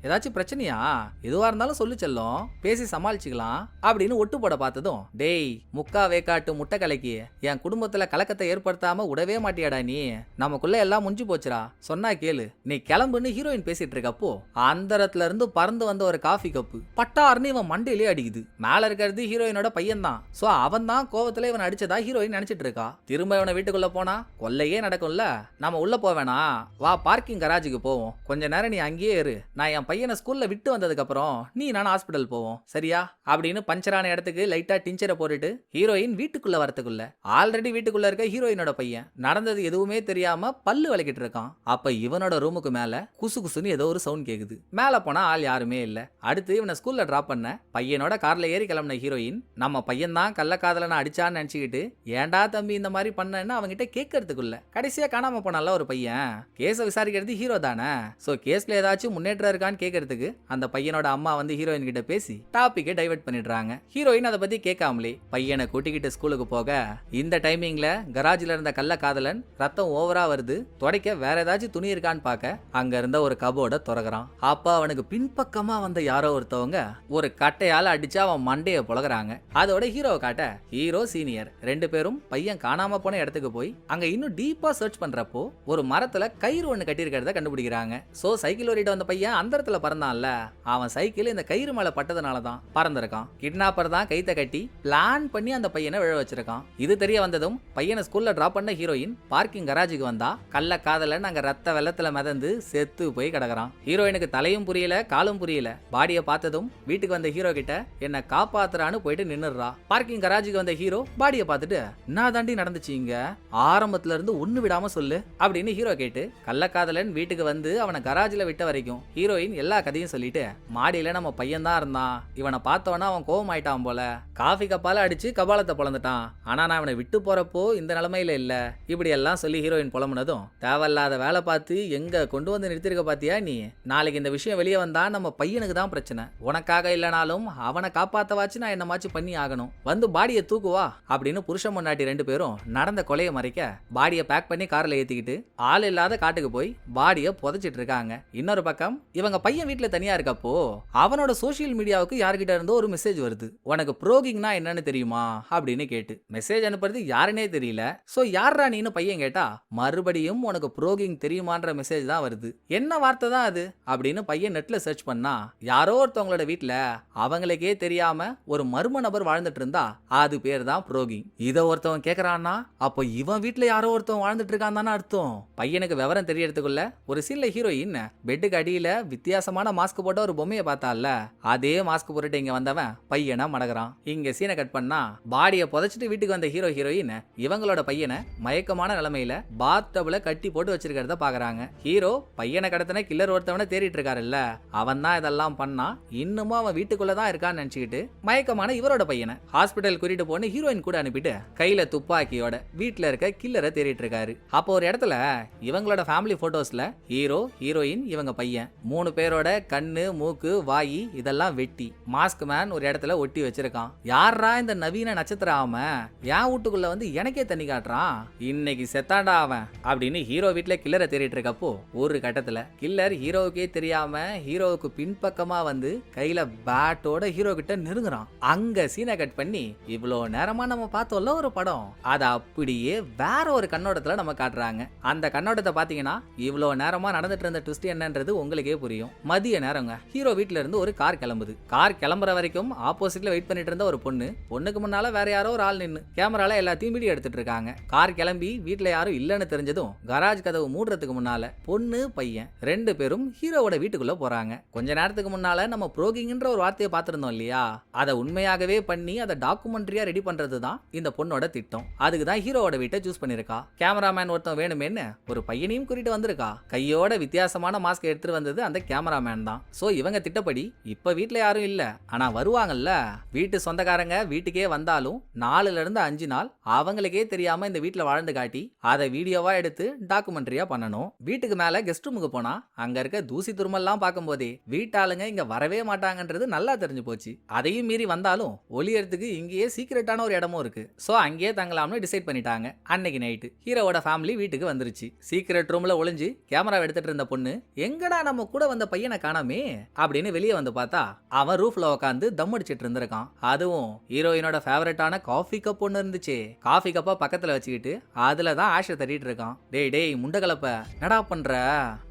A: ஏதாச்சும் பிரச்சனையா? எதுவா இருந்தாலும் சொல்லு செல்லம். பேசி சமாளிச்சுக்கலாம். அப்படின்னு ஒட்டு போட பார்த்ததும் டேய் முக்கா வேக்காட்டு முட்டை கலக்கி என் குடும்பத்துல கலக்கத்தை ஏற்படுத்தாம விடவே மாட்டியாடா நீ. நமக்குள்ள எல்லாம் முடிஞ்சு போச்சுடா. சொன்னா கேளு. நீ கிளம்புன்னு ஹீரோயின் பேசிட்டு இருக்கப்போ அந்தரத்துல இருந்து பறந்து வந்த ஒரு காஃபி கப்பு பட்டாருன்னு இவன் மண்டையிலே அடிக்குது. மேல இருக்கிறது ஹீரோயினோட பையன் தான் சோ அவன் தான் கோவத்துல இவன் அடிச்சதா ஹீரோயின் நினைச்சிட்டு இருக்கா? திரும்ப இவனை வீட்டுக்குள்ள போனா கொல்லையே நடக்கும்ல. நம்ம உள்ள போவேனா? வா பார்க்கிங் கராஜுக்கு போ. போவோம். கொஞ்ச நேரம் நீ அங்கேயே இரு. நான் என் பையனை ஸ்கூல்ல விட்டு வந்ததுக்கப்புறம் நீ நான் ஹாஸ்பிட்டல் போவோம். சரியா? அப்படின்னு பஞ்சரான இடத்துக்கு லைட்டா டிஞ்சரை போட்டுட்டு ஹீரோயின் வீட்டுக்குள்ள வரத்துக்குள்ள ஆல்ரெடி வீட்டுக்குள்ள இருக்க ஹீரோயினோட பையன். நடந்தது எதுவுமே தெரியாம பல்லு விளக்கிட்டு இருக்கான். அப்ப இவனோட ரூமுக்கு மேல குசு குசுன்னு ஏதோ ஒரு சவுண்ட் கேக்குது. மேல போனா ஆள் யாருமே இல்ல. அடுத்து இவனை ஸ்கூல்ல டிராப் பண்ண பையனோட கார்ல ஏறி கிளம்பின ஹீரோயின் நம்ம பையன் தான் கள்ளக்காதலனை அடிச்சான்னு நினைச்சுக்கிட்டு ஏன்டா தம்பி இந்த மாதிரி பண்ணன்னு அவன்கிட்ட கேட்கறதுக்குள்ள கடைசியா காணாம போனால ஒரு பையன். கேஸை விசாரிக்கிறது ஹீரோ தானே? சோ கேஸ்ல ஏதாச்சும் முன்னேற்றம் இருக்கான்னு கேட்கறதுக்கு அந்த பையனோட அம்மா வந்து ஹீரோயின் கிட்ட பேசி டாப்பிக்கை டைவர்ட் பண்ணிடுறாங்க. ஹீரோயின் அதை பத்தி கேட்காமலே பையனை கூட்டிக்கிட்டு ஸ்கூலுக்கு போக இந்த டைமிங்ல கராஜ்ல இருந்த கள்ள காதலன் ரத்தம் ஓவரா வருது. துடைக்க வேற ஏதாச்சும் துணி இருக்கான்னு பார்க்க அங்க இருந்த ஒரு கபோர்ட துறகுறான் அப்போ அவனுக்கு பின்பக்கமா வந்த யாரோ ஒருத்தவங்க ஒரு கட்டையால அடிச்சு அவன் மண்டைய புலகுறாங்க அதோட ஹீரோவை காட்ட ஹீரோ சீனியர் ரெண்டு பேரும் பையன் காணாம போன இடத்துக்கு போய் அங்க இன்னும் டீப்பா சர்ச் பண்றப்போ ஒரு மரத்துல கயிறு ஒன்னு கட்டியிருக்கிறத கண்டுபிடிக்கிறாங்க. சோ சைக்கிள் ஓடிட்டு வந்த பையன் அந்த இடத்துல பறந்தான்ல. அவன் சைக்கிள் இந்த கயிறு மேலே பட்டதுனால தான் பறந்திருக்கான். கிட்னாப்பர் தான் கைத்த கட்டி பிளான் பண்ணி அந்த பையனை விழ வச்சிருக்கான். இது தெரிய வந்ததும் பையனை ஸ்கூலில் ட்ராப் பண்ண ஹீரோயின் பார்க்கிங் கராஜுக்கு வந்தா கள்ள காதல நாங்கள் ரத்த வெள்ளத்தில் மிதந்து செத்து போய் கிடக்குறான். ஹீரோயினுக்கு தலையும் புரியல காலும் புரியல. பாடியை பார்த்ததும் வீட்டுக்கு வந்த ஹீரோ கிட்ட என்னை காப்பாத்துறான்னு போயிட்டு நின்னுடுறா. பார்க்கிங் கராஜுக்கு வந்த ஹீரோ பாடியை பார்த்துட்டு என்ன தாண்டி நடந்துச்சு இங்க. ஆரம்பத்துல இருந்து ஒண்ணு விடாம சொல்லு. அப்படின்னு ஹீரோ கேட்டு கள்ளக்காதலன் வீட்டுக்கு வந்து அவனை கராஜில் விட்ட வரைக்கும் ஹீரோயின் எல்லா கதையும் சொல்லிட்டு மாடியில நம்ம பையன் தான் இருந்தான். இவனை பார்த்தவனா அவன் கோவம் ஆயிட்டான் போல காஃபி கப்பால அடிச்சு கபாலத்தை பொழந்துட்டான் ஆனா நான் அவனை விட்டு போறப்போ இந்த நிலைமையில இல்ல. இப்படி எல்லாம் சொல்லி ஹீரோயின் புலம்புனதும் தேவையில்லாத வேலை பார்த்து எங்க கொண்டு வந்து நிறுத்திருக்க பாத்தியா நீ? நாளைக்கு இந்த விஷயம் வெளியே வந்தா நம்ம பையனுக்கு தான் பிரச்சனை. உனக்காக இல்லைனாலும் அவனை காப்பாத்தவாச்சு நான் என்னமாச்சும் பண்ணி ஆகணும். வந்து பாடியை தூக்குவா அப்படின்னு புருஷன் முன்னாடி ரெண்டு பேரும் நடந்த கொலையை மறைக்க பாடியை பேக் பண்ணி காரில் ஏத்திக்கிட்டு ஆள் இல்லாத காட்டுக்கு போய் பாடியை புதைச்சிட்டு இருக்காங்க இன்னொரு பக்கம் இவங்க பையன் வீட்டில் தனியாக இருக்கப்போ அவனோட சோஷியல் மீடியாவுக்கு யார்கிட்ட இருந்தோ ஒரு மெசேஜ் வருது. உனக்கு ப்ரோகிங்னா என்னன்னு தெரியுமா? அப்படின்னு கேட்டு. மெசேஜ் அனுப்புறது யாருன்னே தெரியல. சோ யார்ரா நீன்னு பையன் கேட்டா மறுபடியும் உனக்கு ப்ரோகிங் தெரியுமான்ற மெசேஜ் தான் வருது. என்ன வார்த்தை தான் அது? அப்படின்னு பையன் நெட்ல சர்ச் பண்ணா யாரோ ஒருத்தவங்களோட வீட்டில் அவங்களுக்கே தெரியாம ஒரு மர்ம நபர் வாழ்ந்துட்டு இருந்தா அது பேர் தான் ப்ரோகிங். இதை ஒருத்தவன் கேட்கறான்னா அப்போ இவன் வீட்டில் யாரோ ஒருத்தவன் வாழ்ந்துட்டு இருக்கான் தானே அர்த்தம். பையனுக்கு விவரம் தெரியறதுக்குள்ள ஒரு சீன்ல சீன்ல ஹீரோயின் பெட்டுக்கு அடியில வித்தியாசமான மாஸ்க் போட்ட ஒரு பொம்மையை பார்த்தால அதே மாஸ்க் போட்டுட்டு இங்க வந்தவன் பையனா மடகுறான். இங்க சீனை கட் பண்ணா பாடியை புதைச்சிட்டு வீட்டுக்கு வந்த ஹீரோ ஹீரோயின் இவங்களோட பையனை மயக்கமான நிலைமையில பாத் டபுல கட்டி போட்டு வச்சிருக்கிறத பாக்குறாங்க ஹீரோ பையனை கடத்தின கில்லர் ஒருத்தவனை தேடிட்டு இருக்காருல்ல. அவன் தான் இதெல்லாம் பண்ணா இன்னமும் அவன் வீட்டுக்குள்ள தான் இருக்கான்னு நினைச்சுக்கிட்டு மயக்கமான இவரோட பையனை ஹாஸ்பிட்டல் கூட்டிட்டு போன ஹீரோயின் கூட அனுப்பிட்டு கையில துப்பாக்கியோட வீட்டுல இருக்க கில்லரை தேடிட்டு இருக்காரு. அப்போ ஒரு இடத்துல இவங்களோட ஃபேமிலி போட்டோஸ்ல ஹீரோ ஹீரோயின் இவங்க பையன். மூணு பேரோட கண்ணு மூக்கு வாய் இதெல்லாம் வெட்டி. மாஸ்க் மேன் ஒரு இடத்துல ஒட்டி வச்சிருக்கான். யாரா இந்த நவீன நட்சத்திரம் ஆம? என் வீட்டுக்குள்ள வந்து எனக்கே தண்ணி காட்டுறான். இன்னைக்கு செத்தாண்டா அவன். அப்படின்னு ஹீரோ வீட்டுல கில்லரை தேடிட்டு இருக்கப்போ ஒரு கட்டத்துல கில்லர் ஹீரோவுக்கே தெரியாம ஹீரோவுக்கு பின்பக்கமா வந்து கையில பேட்டோட ஹீரோ கிட்ட நெருங்குறான். அங்க சீனை கட் பண்ணி இவ்வளோ நேரமா நம்ம பார்த்தோம்ல ஒரு படம். அதை அப்படியே வேற ஒரு கண்ணோட்டத்துல நம்ம காட்டுறாங்க. அந்த கண்ணோட்டத்தை பாத்தீங்கன்னா இவ்வளோ நேரமா நடந்துட்டு இருந்த ட்விஸ்ட் என்னன்றது உங்களுக்கே புரியும். மதிய நேரங்க. ஹீரோ வீட்டில இருந்து ஒரு கார் கிளம்புது. கார் கிளம்புற வரைக்கும் ஆப்போசிட்ல வெயிட் பண்ணிட்டு இருந்த ஒரு பொண்ணு. பொண்ணுக்கு முன்னால வேற யாரோ ஒரு ஆள் நின்று கேமரால எல்லாத்தையும் வீடியோ எடுத்துட்டு இருக்காங்க. கார் கிளம்பி வீட்டுல யாரும் இல்லைன்னு தெரிஞ்சதும் கராஜ் கதவு மூடுறதுக்கு முன்னால பொண்ணு பையன் ரெண்டு பேரும் ஹீரோவோட வீட்டுக்குள்ள போறாங்க. கொஞ்ச நேரத்துக்கு முன்னால நம்ம ப்ரோகிங்ன்ற ஒரு வார்த்தையை பார்த்திருந்தோம் இல்லையா? அதை உண்மையாகவே பண்ணி அதை டாக்குமெண்ட்ரியா ரெடி பண்றது தான் இந்த பொண்ணோட திட்டம். அதுக்கு தான் ஹீரோவோட வீட்டை சூஸ் பண்ணிருக்கா கேமராமேன் ஒருத்தன் வேணுமேன்னு ஒரு பையனையும் கூட்டிட்டு வந்திருக்கா. கையோட வித்தியாசமான மாஸ்க் எடுத்துட்டு வந்தது அந்த கேமராமேன் தான். ஸோ இவங்க திட்டப்படி இப்போ வீட்டில் யாரும் இல்லை. ஆனால் வருவாங்கல்ல? வீட்டு சொந்தக்காரங்க வீட்டுக்கே வந்தாலும் நாலுல இருந்து அஞ்சு நாள் அவங்களுக்கே தெரியாம இந்த வீட்டில் வாழ்ந்து காட்டி அதை வீடியோவா எடுத்து டாக்குமெண்ட்ரியா பண்ணணும். வீட்டுக்கு மேல கெஸ்ட் ரூமுக்கு போனா அங்க இருக்க தூசி துருமெல்லாம் பார்க்கும்போதே வீட்டாளுங்க இங்க வரவே மாட்டாங்கன்றது நல்லா தெரிஞ்சு போச்சு. அதையும் மீறி வந்தாலும் ஒளியறதுக்கு இங்கேயே சீக்கிரட்டான ஒரு இடமும் இருக்கு. ஸோ அங்கேயே தங்கலாம்னு டிசைட் பண்ணிட்டாங்க. அன்னைக்கு நைட்டு ஹீரோவோட ஃபேமிலி வீட்டுக்கு வந்துருச்சு. சீக்கிரட் ரூம்ல ஒளிஞ்சு கேமரா எடுத்து எடுத்துட்டு இருந்த பொண்ணு எங்கடா நம்ம கூட வந்த பையனை காணாமே? அப்படின்னு வெளியே வந்து பார்த்தா அவன் ரூஃப்ல உட்காந்து தம் அடிச்சிட்டு இருந்திருக்கான் அதுவும் ஹீரோயினோட ஃபேவரட்டான காஃபி கப் ஒன்று இருந்துச்சு. காஃபி கப்பா பக்கத்துல வச்சுக்கிட்டு அதுல தான் ஆஷை தட்டிட்டு இருக்கான். டேய் டேய் முண்டகலப்ப நடா பண்ற?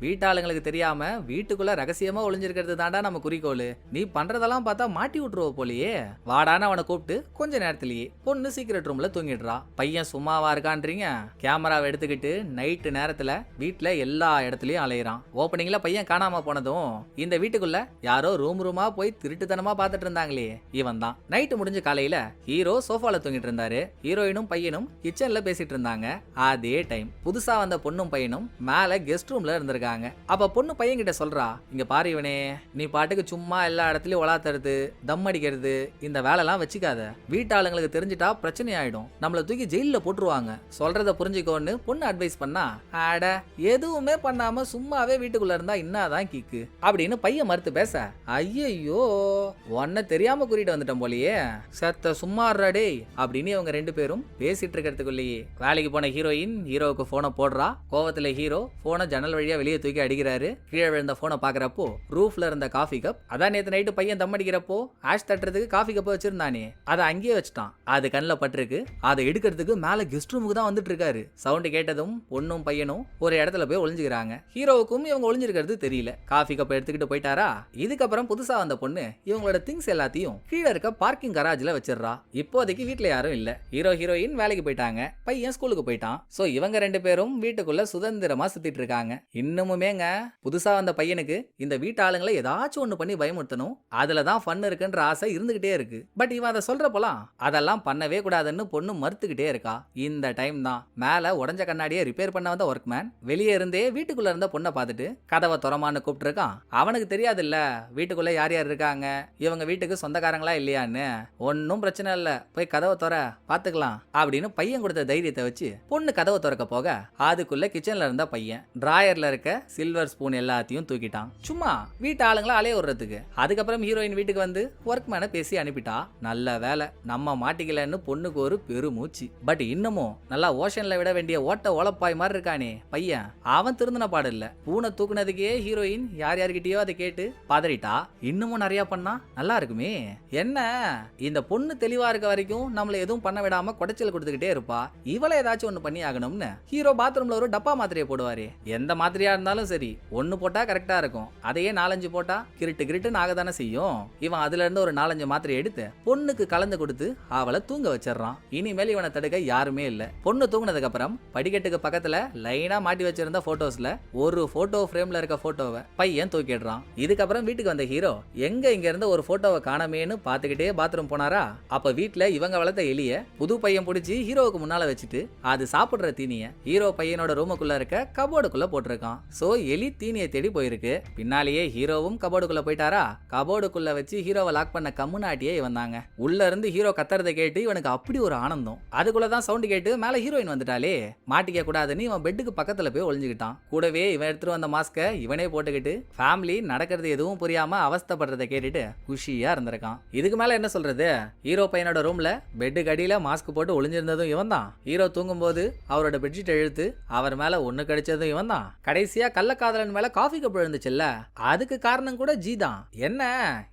A: வீட்டாளுங்களுக்கு தெரியாம வீட்டுக்குள்ள ரகசியமா ஒளிஞ்சிருக்கிறது தாண்டா நம்ம குறிக்கோள். நீ பண்றதெல்லாம் பார்த்தா மாட்டி விட்டுருவ போலயே. வாடான்னு அவனை கூப்பிட்டு கொஞ்ச நேரத்திலேயே பொண்ணு சீக்கிரட் ரூம்ல தூங்கிடுறா. பையன் சும்மாவா இருக்கான்றீங்க? கேமராவை எடுத்துக்கிட்டு நைட்டு நேரத்துல வீட்டுல எல்லா இடத்துலயும் அலையிறான். ஓப்பனிங்ல பையன் காணாம போனதும் இந்த வீட்டுக்குள்ள யாரோ ரூம் ரூமா போய் திருட்டுத்தனமா பார்த்துட்டு இருந்தாங்களே இவன் தான். நைட்டு முடிஞ்ச காலையில ஹீரோ சோஃபால தூங்கிட்டு இருந்தாரு. ஹீரோயினும் பையனும் கிச்சன்ல பேசிட்டு இருந்தாங்க. அதே டைம் புதுசா வந்த பொண்ணும் பையனும் மேல கெஸ்ட் ரூம்ல இருந்திருக்காங்க. அப்ப பொண்ணு பையன் கிட்ட சொல்றா இங்க பாரு இவனே நீ பாட்டுக்கு சும்மா எல்லா இடத்துலயும் ஒலாத்துறது தம் அடிக்கிறது இந்த வேலைலாம் வச்சுக்காத. வீட்டாளுங்களுக்கு தெரிஞ்சிட்டா பிரச்சனை ஆயிடும். நம்மள தூக்கி ஜெயில போட்டுருவாங்க. சொல்றத புரிஞ்சுக்கோன்னு பொண்ணு அட்வைஸ் பண்ணா ஆட எதுவுமே பண்ணாம சும்மாவே வீட்டுக்குள்ள இருந்தா என்னதான் கிக்கு? அப்படின்னு பையன் மறுத்து பேச ஐயையோ உன்னை தெரியாம கூட்டிட்டு வந்துட்டோம் போலயே. சத்த சும்மா டே அப்படின்னு இவங்க ரெண்டு பேரும் பேசிட்டு இருக்கிறதுக்குள்ளேயே வேலைக்கு போன ஹீரோயின் ஹீரோவுக்கு போனை போடுறா. கோவத்துல ஹீரோ போனை ஜன்னல் வழியா வெளியே தூக்கி அடிக்கிறாரு. கீழே விழுந்த போனை பாக்குறப்போ ரூஃப்ல இருந்த காஃபி கப் அதான் நேத்து நைட்டு பையன் தம் அடிக்கிறப்போ ஆஷ் தட்டுறதுக்கு காஃபி கப் வச்சிருந்தானே. அதை அங்கேயே வச்சுட்டான். அது கண்ணில் பட்டிருக்கு. அதை எடுக்கிறதுக்கு மேல கெஸ்ட் ரூமுக்கு தான் வந்துட்டு இருக்காரு. சவுண்டு கேட்டதும் பொண்ணும் பையனும் ஒரு இடத்துல போய் ஒளிஞ்சுக்கிறாங்க. ஹீரோவுக்கும் இவங்க ஒளிஞ்சிருக்கிறது தெரியல. காஃபி கப்பை எடுத்துக்கிட்டு போயிட்டாரா? இதுக்கப்புறம் புதுசா வந்த பொண்ணு இவங்களோட திங்ஸ் எல்லாத்தையும் கீழே இருக்க பார்க்கிங் கராஜ்ல வச்சிடுறா. இப்போதைக்கு வீட்டில் யாரும் இல்ல. ஹீரோ ஹீரோயின் வேலைக்கு போயிட்டாங்க. பையன் ஸ்கூலுக்கு போயிட்டான். சோ இவங்க ரெண்டு பேரும் வீட்டுக்குள்ள சுதந்திரமா சுத்திட்டு இருக்காங்க. இன்னமுமேங்க புதுசா வந்த பையனுக்கு இந்த வீட்டு ஆளுங்களை ஏதாச்சும் ஒண்ணு பண்ணி பயமுறுத்தணும். அதுல தான் ஃபன் இருக்குன்ற ஆசை இருந்துகிட்டே இருக்கு. பட் இவன் அதை சொல்றப்பலாம் அதெல்லாம் பண்ணவே கூடாதுன்னு பொண்ணு மறுத்துக்கிட்டே இருக்கா. இந்த டைம் தான். மேல உடஞ்ச கண்ணாடியை ரிப்பேர் பண்ண வந்த ஒர்க்மேன் வெளியே இருந்தே வீட்டுக்குள்ள இருந்த பொண்ணை பார்த்துட்டு கதவை துறமான்னு கூப்பிட்டு இருக்கான் அவனுக்கு தெரியாதுல்ல வீட்டுக்குள்ள யார் யார் இருக்காங்க? இவங்க வீட்டுக்கு சொந்தக்காரங்களா இல்லையான்னு. ஒன்றும் பிரச்சனை இல்லை. போய் கதவை துற பார்த்துக்கலாம் அப்படின்னு பையன் கொடுத்த தைரியத்தை வச்சு பொண்ணு கதவை திறக்க போக அதுக்குள்ள கிச்சன்ல இருந்த பையன் டிராயர்ல இருக்க சில்வர் ஸ்பூன் எல்லாத்தையும் தூக்கிட்டான். சும்மா வீட்டு ஆளுங்களை அலைய விடுறதுக்கு. அதுக்கப்புறம் ஹீரோயின் வீட்டுக்கு வந்து ஒர்க் மேனை பேசி அனுப்பிட்டா நல்ல வேலை நம்ம மாட்டிக்கலன்னு பொண்ணுக்கு ஒரு பெருமூச்சு. பட் இன்னமும் நல்லா ஓஷன்ல விட வேண்டிய ஓட்ட ஓலப்பாய் மாதிரி இருக்கானே பையன். அவன் திருந்தின பாடு இல்ல. பூனை தூக்குனதுக்கே ஹீரோயின் யார் யார்கிட்டயோ அதை கேட்டு பதறிட்டா? இன்னமும் நிறைய பண்ணா நல்லா இருக்குமே. என்ன? இந்த பொண்ணு தெளிவா இருக்க வரைக்கும் நம்மள எதுவும் பண்ண விடாம குடைச்சல் கொடுத்துக்கிட்டே இருப்பா. இவளை ஏதாச்சும் ஒண்ணு பண்ணி ஆகணும்னு ஹீரோ பாத்ரூம்ல ஒரு டப்பா மாத்திரையை போடுவாரு. எந்த மாத்திரையா இருந்தாலும் சரி ஒன்னு போட்டா கரெக்டா இருக்கும். அதையே நாலஞ்சு போட்டா கிரிட்டு கிரிட்டுன்னு ஆகத்தானே செய்யும். இவன் அதுல இருந்து ஒரு நாலஞ்சு மாத்திரை எடுத்து பொண்ணுக்கு கலந்து கொடுத்து அவளை தூங்க வச்சிடுறான். இனிமேல் இவனை தடுக்க யாருமே இல்லை. பொண்ணு தூங்கினதுக்கு அப்புறம் படிக்கட்டுக்கு பக்கத்துல லைனா மாட்டி வச்சிருந்த போட்டோஸ்ல ஒரு போட்டோ ஃப்ரேம்ல இருக்க போட்டோவை பையன் தூக்கிடுறான். இதுக்கப்புறம் வீட்டுக்கு வந்த ஹீரோ எங்க இங்க இருந்து ஒரு போட்டோவை காணமேன்னு பார்த்துக்கிட்டே பாத்ரூம் போனாரா? அப்ப வீட்டுல இவங்க வளர்த்த எலிய புது பையன் பிடிச்சி ஹீரோவுக்கு முன்னால வச்சுட்டு அது சாப்பிடுற தீனிய ஹீரோ பையனோட ரூமுக்குள்ள இருக்க கபோர்டுக்குள்ள போட்டிருக்கான். சோ எலி தீனியை தேடி போயிருக்கு. பின்னாலேயே ஹீரோவும் கபோர்டுக்குள்ள போயிட்டாரா? கபோர்டுக்குள்ள வச்சு ஹீரோவை லாக் பண்ண கம்முனாட்டியே இவன் தாங்க. உள்ள இருந்து ஹீரோ கத்துறதை கேட்டு இவனுக்கு அப்படி ஒரு ஆனந்தம். அதுக்குள்ளதான் சவுண்ட் கேட்டு மேல ஹீரோயின் வந்துட்டாலே மாட்டிக்க கூடாதுன்னு இவன் பெட்டுக்கு பக்கத்துல போய் ஒளிஞ்சுக்கிட்டான். கூடவே இவன் எடுத்துட்டு வந்த மாஸ்கை இவனே போட்டுக்கிட்டு ஃபேமிலி நடக்கிறது எதுவும் புரியாம அவஸ்தப்படுறதை கேட்டுட்டு குஷியா இருந்திருக்கான். இதுக்கு மேல என்ன சொல்றது? ஹீரோ பையனோட ரூம்ல பெட்டுக்கு அடியில மாஸ்க் போட்டு ஒளிஞ்சிருந்ததும் இவன் தான். ஹீரோ தூங்கும்போது அவரோட பெட்ஷீட் இழுத்து அவர் மேல ஒண்ணு கடிச்சதும் இவன் தான். கடைசியா கள்ளக்காதலன் மேல காஃபி கப் விழுந்துச்சுல்ல? அதுக்கு காரணம் கூட ஜி தான். என்ன?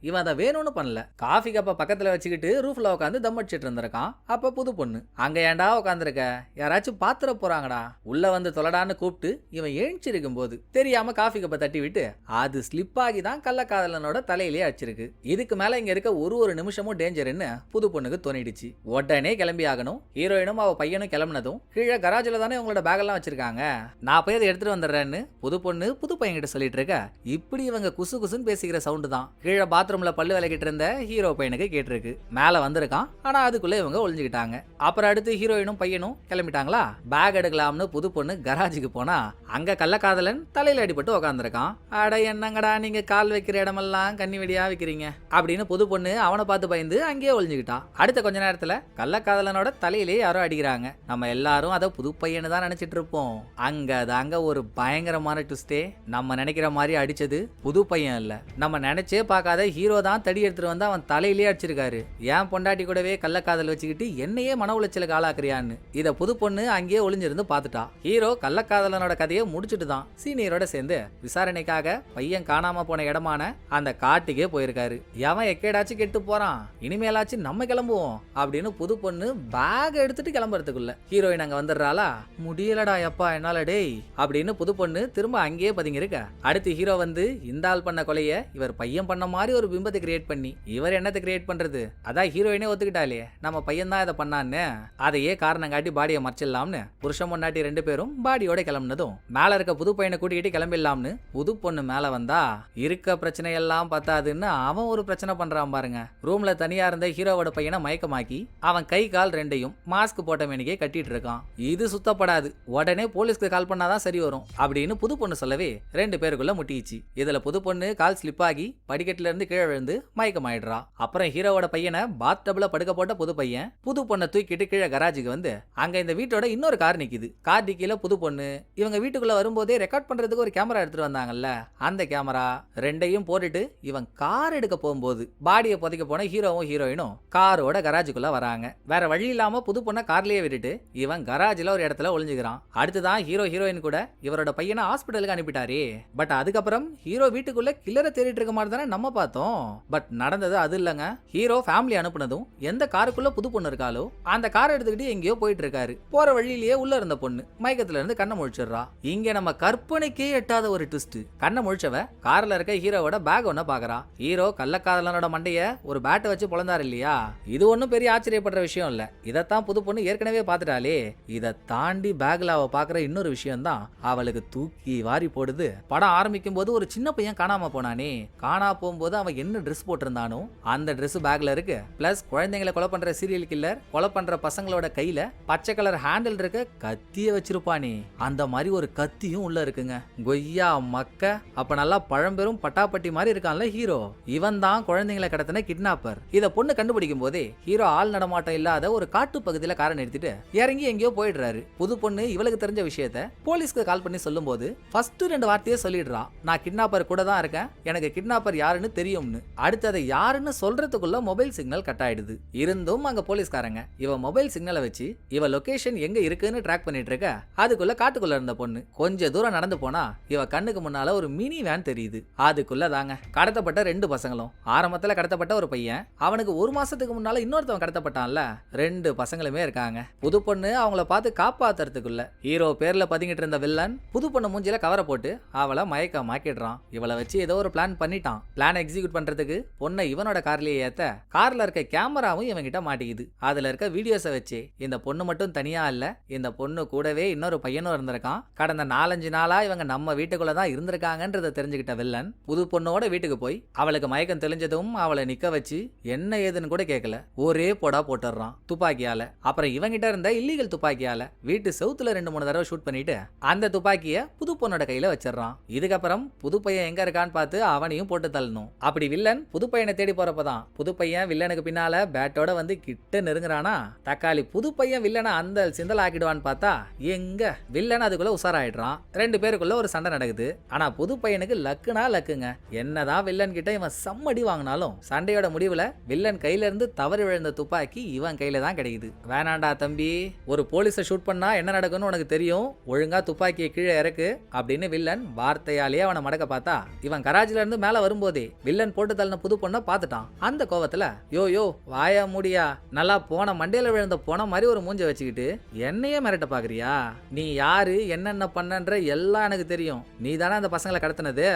A: இவன் அதை வேணும்னு பண்ணல. காஃபி கப்பை பக்கத்துல வச்சுக்கிட்டு ரூஃப்ல உட்காந்து தம் அடிச்சிட்டு இருந்திருக்கான். அப்போ புது பொண்ணு. அங்க ஏன்டா உட்காந்துருக்க யாராச்சும் பாத்திர போறாங்கடா. உள்ள வந்து தொலடான்னு கூப்பிட்டு இவன் எழுச்சிருக்கும் போது தெரியாம காஃபி கப்பை தட்டி விட்டு அது ஸ்லிப் ஆகி தான் கள்ளக்காதலனோட தலையிலேயே அடிச்சிருக்கு. இதுக்கு மேல இங்க இருக்க ஒரு ஒரு நிமிஷமும் டேஞ்சர்னு புது பொண்ணுக்கு தோணிடுச்சு. உடனே கிளம்பி ஆகணும். ஹீரோயினும் அவ பையனும் கிளம்புனதும் கீழே கராஜில் தானே உங்களோட பேக்கெல்லாம் வச்சிருக்காங்க? நான் போய் அதை எடுத்துட்டு வந்துடுறேன்னு புது பொண்ணு புது பையன் கிட்ட சொல்லிட்டு இருக்க? இப்படி இவங்க குசு குசுன்னு பேசிக்கிற சவுண்டு தான். கீழே பாத்ரூம்ல பல்லு விளக்கிட்டு இருந்த ஹீரோ பையனுக்கு கேட்டிருக்கு. மேல வந்திருக்கான். ஆனா அதுக்குள்ள இவங்க ஒளிஞ்சுக்கிட்டாங்க. அப்புறம் அடுத்து ஹீரோயினும் பையனும் கிளம்பிட்டாங்களா? பேக் எடுக்கலாம்னு புது பொண்ணு கராஜுக்கு போனா அங்க காதலன் தலையில் அடிபட்டு உக்காந்துருக்கான். அட என்னங்கடா நீங்கள் கால் வைக்கிற இடமெல்லாம் கண்ணி வெடியாக வைக்கிறீங்க? அப்படின்னு புது பொண்ணு அவனை பார்த்து பயந்து அங்கேயே ஒளிஞ்சுக்கிட்டான் அடுத்த கொஞ்ச நேரத்தில் கள்ளக்காதலனோட தலையிலே யாரோ அடிக்கிறாங்க. நம்ம எல்லாரும் அதை புது பையனு தான் நினைச்சிட்டு இருப்போம் அங்கே தாங்க ஒரு பயங்கரமான ட்விஸ்டே நம்ம நினைக்கிற மாதிரி அடித்தது புது பையன் இல்லை. நம்ம நினைச்சே பார்க்காத ஹீரோ தான் தடி எடுத்துட்டு வந்து அவன் தலையிலே அடிச்சிருக்காரு. ஏன் பொண்டாட்டி கூடவே கள்ளக்காதல் வச்சுக்கிட்டு என்னையே மன உளைச்சலுக்கு ஆளாக்குறியான்னு. இதை புது பொண்ணு அங்கேயே ஒளிஞ்சிருந்து பார்த்துட்டா. ஹீரோ கள்ளக்காதலனோட கதையை முடிச்சுட்டு தான். சீனியரோட சேர்ந்து விசாரணைக்காக பையன் காணாம போன இடமான அந்த காட்டுக்கே போயிருக்காரு. எவன் எக்கேடாச்சும் கெட்டு போறான். இனிமேலாச்சும் நம்ம கிளம்புவோம். அப்படின்னு புது பொண்ணு பேக் எடுத்துட்டு கிளம்புறதுக்குள்ள ஹீரோயின் அங்க வந்துடுறாளா? முடியலடா எப்பா என்னால டேய் அப்படின்னு புது பொண்ணு திரும்ப அங்கேயே பதுங்கிருக்க அடுத்து ஹீரோ வந்து இந்த ஆள் பண்ண கொலைய இவர் பையன் பண்ண மாதிரி ஒரு பிம்பத்தை கிரியேட் பண்ணி இவர் என்னத்தை கிரியேட் பண்றது? அதான் ஹீரோயினே ஒத்துக்கிட்டாலே நம்ம பையன் தான் இதை பண்ணான்னு. அதையே காரணம் காட்டி பாடியை மறைச்சிடலாம்னு புருஷன் பொண்டாட்டி ரெண்டு பேரும் பாடியோட கிளம்புனதும் மேல இருக்க புது பையனை கூட்டிக்கிட்டு கிளம்பிடலாம்னு புது பொண்ணு மேலே வந்தா இருக்க பிரச்சனையெல்லாம் பத்தாதுன்னு அவன் ஒரு பிரச்சனை பண்றான் பாருங்க. ரூம்ல தனியா இருந்த ஹீரோவோட பையனை மயக்கமாக்கி அவன் கை கால் ரெண்டையும் மாஸ்க் போட்ட மேனிக்கே கட்டிட்டு இருக்கான். இது சுத்தப்படாது. உடனே போலீஸ்க்கு கால் பண்ணாதான் சரி வரும் அப்படின்னு புது பொண்ணு சொல்லவே ரெண்டு பேருக்குள்ள முட்டிச்சு இதுல புது பொண்ணு கால் ஸ்லிப் ஆகி படிக்கட்டுல இருந்து கீழே விழுந்து மயக்கமாயிடுறா. அப்புறம் ஹீரோவோட பையனை பாத் டப்ல படுக்க போட்ட புது பையன் புது பொண்ணை தூக்கிட்டு கீழே கராஜுக்கு வந்து அங்க இந்த வீட்டோட இன்னொரு கார் நிக்குது. கார் டிக்கில புது பொண்ணு. இவங்க வீட்டுக்குள்ள வரும்போதே ரெக்கார்ட் பண்ணுறதுக்கு ஒரு கேமரா எடுத்துகிட்டு வந்தாங்கல்ல அந்த கேமரா ரெண்டையும் போட்டுட்டு இவன் கார் எடுக்க போகும்போது பாடியை புதைக்க போன ஹீரோவும் ஹீரோயினும் காரோட கராஜுக்குள்ளே வராங்க. வேற வழி இல்லாமல் புது பொண்ணை கார்லேயே விட்டுட்டு இவன் கராஜில் ஒரு இடத்துல ஒளிஞ்சுக்கிறான். அடுத்துதான் ஹீரோ ஹீரோயின் கூட இவரோட பையனை ஹாஸ்பிட்டலுக்கு அனுப்பிட்டாரே. பட் அதுக்கப்புறம் ஹீரோ வீட்டுக்குள்ள கில்லரை தேடிட்டு இருக்க மாதிரி தானே நம்ம பார்த்தோம். பட் நடந்தது அது இல்லைங்க. ஹீரோ ஃபேமிலி அனுப்புனதும் எந்த காருக்குள்ள புது பொண்ணு இருக்காலோ அந்த காரை எடுத்துக்கிட்டு எங்கேயோ போயிட்டு இருக்காரு. போற வழியிலேயே உள்ள இருந்த பொண்ணு மயக்கத்துல இருந்து கண்ணை முழிச்சிடுறா. இங்க நம்ம கற்பனைக்கே எட்டாத ஒரு ட்விஸ்ட் கண்ணை முழிச்சவ கார்ல இருக்க ஹீரோவோட பேக் ஒன்ன பாக்குறா ஹீரோ கள்ளக்காதலனோட மண்டைய ஒரு பேட்டை வச்சு பொழந்தாரு இல்லையா? இது ஒன்றும் பெரிய ஆச்சரியப்படுற விஷயம் இல்ல. இதைத்தான் புது பொண்ணு ஏற்கனவே பார்த்துட்டாலே இதை தாண்டி பேக்ல அவ பாக்குற இன்னொரு விஷயம் தான் அவளுக்கு தூக்கி வாரி போடுது. படம் ஆரம்பிக்கும் போது ஒரு சின்ன பையன் காணாம போனானே. காணா போகும்போது அவன் என்ன ட்ரெஸ் போட்டிருந்தானோ அந்த ட்ரெஸ் பேக்ல இருக்கு. பிளஸ் குழந்தைங்களை கொலை பண்ற சீரியல் கில்லர் கொலை பண்ற பசங்களோட கையில பச்சை கலர் ஹேண்டில் இருக்க கத்திய வச்சிருப்பானே. அந்த மாதிரி ஒரு கத்தியும் உள்ள இருக்குங்க. கொய்யா மக்க அப்போ நல்லா பழம்பெரும் பட்டாப்பட்டி மாதிரி இருக்கான்ல ஹீரோ. இவன் தான் குழந்தைங்களை கடத்தின கிட்னாப்பர் இதை பொண்ணு கண்டுபிடிக்கும் போதே ஹீரோ ஆள் நடமாட்டம் இல்லாத ஒரு காட்டு பகுதியில் காரை நிறுத்திட்டு இறங்கி எங்கேயோ போயிடுறாரு. புது பொண்ணு இவளுக்கு தெரிஞ்ச விஷயத்த போலீஸ்க்கு கால் பண்ணி சொல்லும்போது ஃபர்ஸ்ட் ரெண்டு வார்த்தையே சொல்லிடுறான் நான் கிட்னாப்பர் கூட தான் இருக்கேன். எனக்கு கிட்னாப்பர் யாருன்னு தெரியும்னு. அடுத்து அதை யாருன்னு சொல்றதுக்குள்ள மொபைல் சிக்னல் கட் ஆயிடுது. இருந்தும் அங்க போலீஸ்காரங்க இவ மொபைல் சிக்னலை வச்சு இவ லொகேஷன் எங்க இருக்குன்னு ட்ராக் பண்ணிட்டு இருக்க? அதுக்குள்ள காட்டுக்குள்ள இருந்த பொண்ணு. கொஞ்ச தூரம் நடந்து போனா இவ கண்ணுக்கு முன்னால ஒரு மினி வேன் தெரியுது. அதுக்குள்ள தாங்க. கடத்தப்பட்ட ரெண்டு பசங்களும். ஆரம்பத்துல கடத்தப்பட்ட ஒரு பையன். அவனுக்கு ஒரு மாசத்துக்கு முன்னால இன்னொருத்தவன் கடத்தப்பட்டான்ல. ரெண்டு பசங்களுமே இருக்காங்க. புது பொண்ணு அவங்கள பார்த்து காப்பாத்துறதுக்குள்ள ஹீரோ பேர்ல பதுங்கிட்டு இருந்த வில்லன் புது பொண்ணு மூஞ்சில கவரை போட்டு அவளை மயக்க மாக்கிடுறான் இவளை வச்சு ஏதோ ஒரு பிளான் பண்ணிட்டான். பிளான் எக்ஸிக்யூட் பண்றதுக்கு பொண்ணை இவனோட கார்லயே ஏத்த கார்ல இருக்க கேமராவும் இவன்கிட்ட மாட்டிக்குது. அதுல இருக்க வீடியோஸை வச்சு இந்த பொண்ணு மட்டும் தனியா இல்ல இந்த பொண்ணு கூடவே இன்னொரு பையனும் இருந்திருக்கான். கடந்த நாலஞ்சு பதினஞ்சு நாளா இவங்க நம்ம வீட்டுக்குள்ளே தான் இருந்திருக்காங்கன்றதை தெரிஞ்சுக்கிட்ட வில்லன் புது பொண்ணோட வீட்டுக்கு போய் அவளுக்கு மயக்கம் தெளிஞ்சதும் அவளை நிற்க வச்சு என்ன ஏதுன்னு கூட கேட்கல ஒரே போடா போட்டுடுறான் துப்பாக்கியால. அப்புறம் இவங்கிட்ட இருந்த இல்லீகல் துப்பாக்கியால வீட்டு செவுத்துல ரெண்டு மூணு தடவை ஷூட் பண்ணிட்டு அந்த துப்பாக்கியை புது பொண்ணோட கையில் வச்சிடறான். இதுக்கப்புறம் புது பையன் எங்க இருக்கான்னு பார்த்து அவனையும் போட்டு தள்ளணும். அப்படி வில்லன் புது பையனை தேடி போறப்பதான் புது பையன் வில்லனுக்கு பின்னால் பேட்டோட வந்து கிட்ட நெருங்குறானா? தக்காளி புது பையன் வில்லனை அந்த சிந்தல் ஆக்கிடுவான்னு பார்த்தா எங்க? வில்லன் அதுக்குள்ள உசாராயிடுறான் ரெண்டு பேருக்குள்ளே ஒரு சண்டை நடக்குது. ஆனால் புது பையனுக்கு லக்குனா லக்குங்க. என்னதான் வில்லன் கிட்ட இவன் சம்மடி வாங்கினாலும் சண்டையோட முடிவில் வில்லன் கையிலேருந்து தவறி விழுந்த துப்பாக்கி இவன் கையில் தான் கிடைக்குது. வேணாண்டா தம்பி ஒரு போலீஸை ஷூட் பண்ணால் என்ன நடக்கும்னு உனக்கு தெரியும்? ஒழுங்காக துப்பாக்கியை கீழே இறக்கு அப்படின்னு வில்லன் வார்த்தையாலேயே அவனை மடக்க பார்த்தா இவன் கராஜிலேருந்து மேலே வரும்போதே வில்லன் போட்டு தள்ளின புது பொண்ணை பார்த்துட்டான். அந்த கோவத்தில் யோ யோ வாயா முடியா? நல்லா போன மண்டையில் விழுந்த போன மாதிரி ஒரு மூஞ்ச வச்சுக்கிட்டு என்னையே மிரட்ட பார்க்குறியா? நீ யாரு என்னென்ன பண்ணன்ற எல்லாம் எனக்கு தெரியும். நீ தானே அந்த பசங்களை கடத்தினது?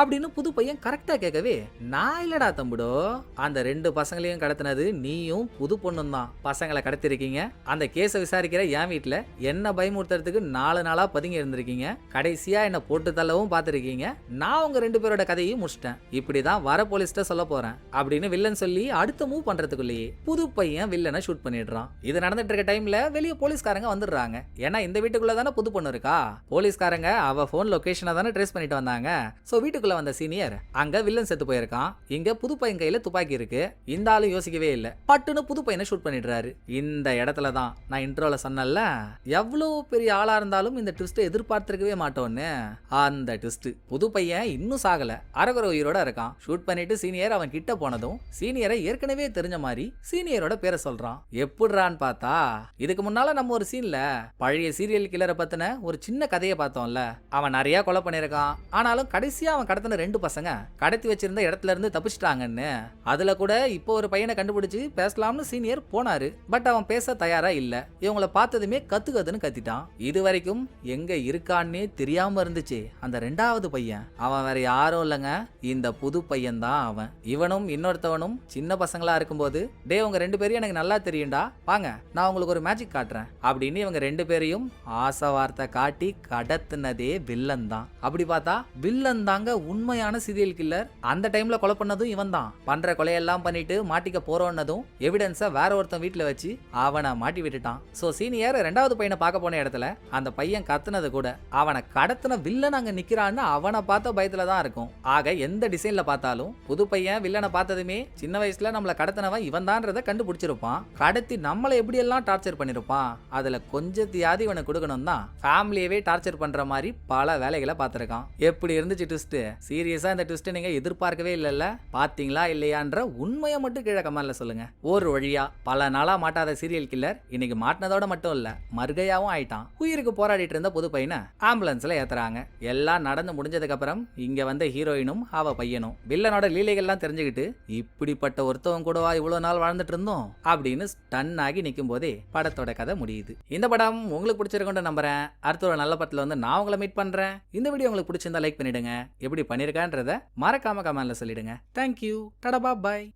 A: அப்படின்னு புது பையன் கரெக்டா கேட்கவே நான் இல்லடா தம்புடோ அந்த ரெண்டு பசங்களையும் கடத்தினது நீயும் புது பொண்ணும் தான். பசங்களை கடத்திருக்கீங்க. அந்த கேஸை விசாரிக்கிற என் வீட்டில் என்ன பயமுறுத்துறதுக்கு நாலு நாளா பதுங்கி இருந்திருக்கீங்க. கடைசியா என்ன போட்டு தள்ளவும் பார்த்துருக்கீங்க. நான் உங்க ரெண்டு பேரோட கதையும் முடிச்சிட்டேன். இப்படிதான் வர போலீஸ்ட்ட சொல்ல போறேன் அப்படின்னு வில்லன் சொல்லி அடுத்த மூவ் பண்றதுக்குள்ளேயே புது பையன் வில்லனை ஷூட் பண்ணிடுறான். இது நடந்துட்டு இருக்க டைம்ல வெளியே போலீஸ்காரங்க வந்துடுறாங்க. ஏன்னா இந்த வீட்டுக்குள்ள தானே புது பொண்ணு இருக்கா? போலீஸ்காரங்க அவ ஃபோன் லொகேஷனை தானே ட்ரேஸ் பண்ணிட்டு வந்தாங்க. ஸோ வீட்டுக்குள்ள வந்த சீனியர் அங்க வில்லன் செத்து போயிருக்கான். இங்க புது பையன் கையில துப்பாக்கி இருக்கு. இந்த ஆளும் யோசிக்கவே இல்ல. பட்டுன்னு புது பையனை ஷூட் பண்ணிடுறாரு. இந்த இடத்துல தான் நான் இன்ட்ரோல சொன்னல எவ்வளோ பெரிய ஆளா இருந்தாலும் இந்த ட்விஸ்ட்டை எதிர்பார்த்திருக்கவே மாட்டோன்னு. அந்த ட்விஸ்ட் புது பையன் இன்னும் சாகல. அரகுற உயிரோட இருக்கான். ஷூட் பண்ணிட்டு சீனியர் அவன் கிட்ட போனதும் சீனியரை ஏற்கனவே தெரிஞ்ச மாதிரி சீனியரோட பேரை சொல்றான். எப்படிறான்னு பார்த்தா இதுக்கு முன்னால நம்ம ஒரு சீன்ல பழைய சீரியல் கில்லரை பத்தின ஒரு சின்ன கதையை பார்த்தோம்ல. அவன் நிறைய கொலை பண்ணியிருக்கான். ஆனாலும் கடைசியா அவன் கடத்தின ரெண்டு பசங்க கடத்தி வச்சிருந்த இடத்துல இருந்து தப்பிச்சிட்டாங்கன்னு. அதுல கூட இப்போ ஒரு பையனை கண்டுபிடிச்சு பேசலாம்னு சீனியர் போனாரு. பட் அவன் பேச தயாரா இல்ல. இவங்கள பார்த்ததுமே கத்து கத்துன்னு கத்திட்டான். இது வரைக்கும் எங்க இருக்கான்னே தெரியாம இருந்துச்சு. அந்த ரெண்டாவது பையன் அவன் வேற யாரும் இல்லைங்க. இந்த புது பையன் தான் அவன். இவனும் இன்னொருத்தவனும் சின்ன பசங்களா இருக்கும்போது டே உங்க ரெண்டு பேரும் எனக்கு நல்லா தெரியும்டா. வாங்க நான் உங்களுக்கு ஒரு மேஜிக் காட்டுறேன். அப்படின்னு இவங்க ரெண்டு பேரையும் ஆசை வார்த்தை காட்டி பண்ணதே வில்லன் தான் அப்படி பார்த்தா வில்லன் தாங்க உண்மையான சீரியல் கில்லர் அந்த டைம்ல கொலை பண்ணதும் இவன் தான் பண்ற கொலையெல்லாம் பண்ணிட்டு மாட்டிக்க போறோன்னதும் எவிடன்ஸை வேற ஒருத்தன் வீட்டுல வச்சு அவனை மாட்டி விட்டுட்டான். சோ சீனியர் ரெண்டாவது பையனை பார்க்க போன இடத்துல அந்த பையன் கத்துனது கூட அவனை கடத்தின வில்லன் அங்க நிக்கிறான்னு அவனை பார்த்த பயத்துல தான் இருக்கும். ஆக எந்த டிசைன்ல பார்த்தாலும் புது பையன் வில்லனை பார்த்ததுமே சின்ன வயசுல நம்மள கடத்தினவன் இவன் தான்றத கண்டுபிடிச்சிருப்பான். கடத்தி நம்மளை எப்படி எல்லாம் டார்ச்சர் பண்ணிருப்பான் அதுல கொஞ்சத்தையாவது இவனை கொடுக்கணும் தான் ஃபேமிலியவே டார்ச்சர் பண்ற மாதிரி பல வேலைகளை பார்த்துருக்கான். எப்படி இருந்துச்சு ட்விஸ்ட்டு சீரியஸா இந்த ட்விஸ்ட் நீங்க எதிர்பார்க்கவே இல்லைல்ல? பாத்தீங்களா இல்லையான்ற உண்மையை மட்டும் கீழே கமெண்ட்ல சொல்லுங்க. ஒரு வழியா பல நாளா மாட்டாத சீரியல் கில்லர் இன்னைக்கு மாட்டினதோட மட்டும் இல்ல மருகையாகவும் ஆயிட்டான். உயிருக்கு போராடிட்டு இருந்த புது பையனை ஆம்புலன்ஸ்ல ஏத்துறாங்க. எல்லாம் நடந்து முடிஞ்சதுக்கு அப்புறம் இங்க வந்த ஹீரோயினும் அவ பையனும் வில்லனோட லீலைகள்லாம் தெரிஞ்சுக்கிட்டு இப்படிப்பட்ட ஒருத்தவங்க கூடவா இவ்வளவு நாள் வாழ்ந்துட்டு இருந்தோம்? அப்படின்னு ஸ்டன் ஆகி நிற்கும் போதே படத்தோட கதை முடியுது. இந்த படம் உங்களுக்கு பிடிச்சிருக்கும்னு நம்புறேன். அடுத்த ஒரு நல்ல படத்துல வந்து நான் உங்களை மீட் பண்றேன். இந்த வீடியோ உங்களுக்கு பிடிச்சிருந்தா லைக் பண்ணிடுங்க. எப்படி பண்ணியிருக்கான்றத மறக்காம கமெண்ட்ல சொல்லிடுங்க. தேங்க்யூ டடபா பாய்